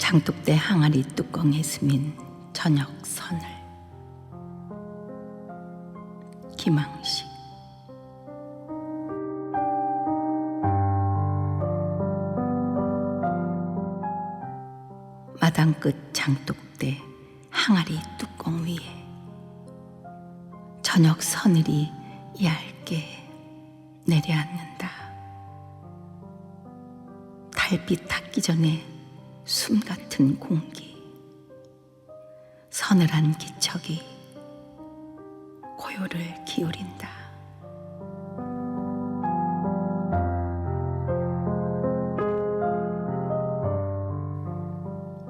장독대 항아리 뚜껑에 스민 저녁 선을 김항식 마당 끝 장독대 항아리 뚜껑 위에 저녁 서늘이 얇게 내려앉는다. 달빛 닿기 전에 숨 같은 공기, 서늘한 기척이 고요를 기울인다.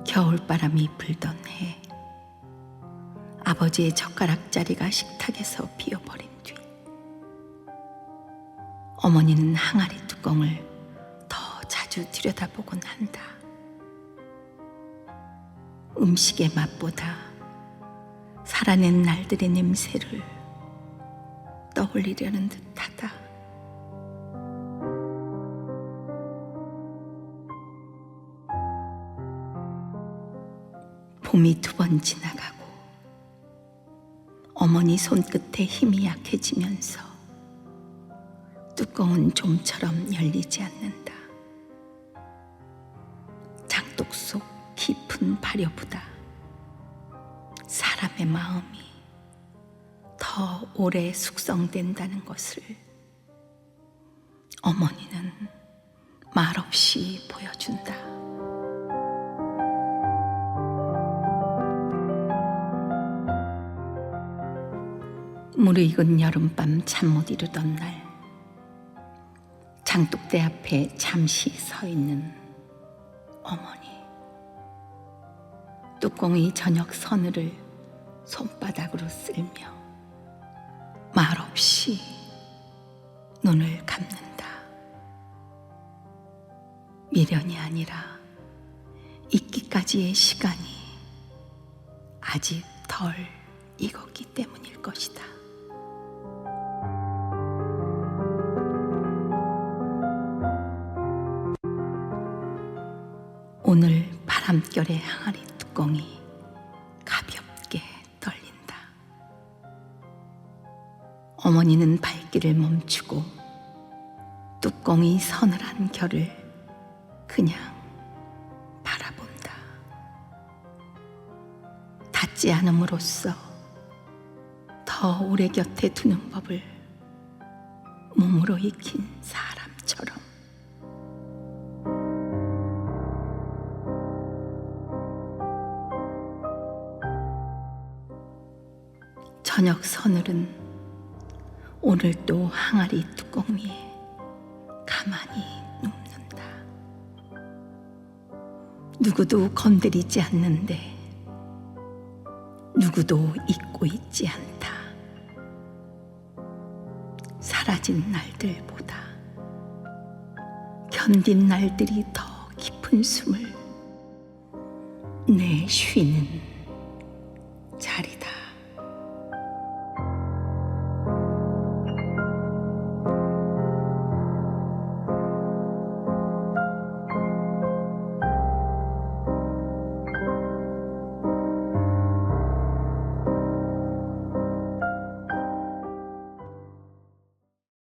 겨울바람이 불던 해, 아버지의 젓가락자리가 식탁에서 비어버린 뒤, 어머니는 항아리 뚜껑을 더 자주 들여다보곤 한다. 음식의 맛보다 살아낸 날들의 냄새를 떠올리려는 듯하다. 봄이 두 번 지나가고 어머니 손끝에 힘이 약해지면서 뚜껑은 좀처럼 열리지 않는 깊은 발효보다 사람의 마음이 더 오래 숙성된다는 것을 어머니는 말없이 보여준다. 무르익은 여름밤 잠 못 이루던 날 장독대 앞에 잠시 서 있는 어머니 뚜껑의 저녁 서늘을 손바닥으로 쓸며 말없이 눈을 감는다 미련이 아니라 잊기까지의 시간이 아직 덜 익었기 때문일 것이다. 오늘 바람결의 항아리 뚜껑이 가볍게 떨린다. 어머니는 발길을 멈추고 뚜껑이 서늘한 결을 그냥 바라본다. 닿지 않음으로써 더 오래 곁에 두는 법을 몸으로 익힌 사람처럼. 저녁 서늘은 오늘 또 항아리 뚜껑 위에 가만히 눕는다. 누구도 건드리지 않는데 누구도 잊고 있지 않다. 사라진 날들보다 견딘 날들이 더 깊은 숨을 내 쉬는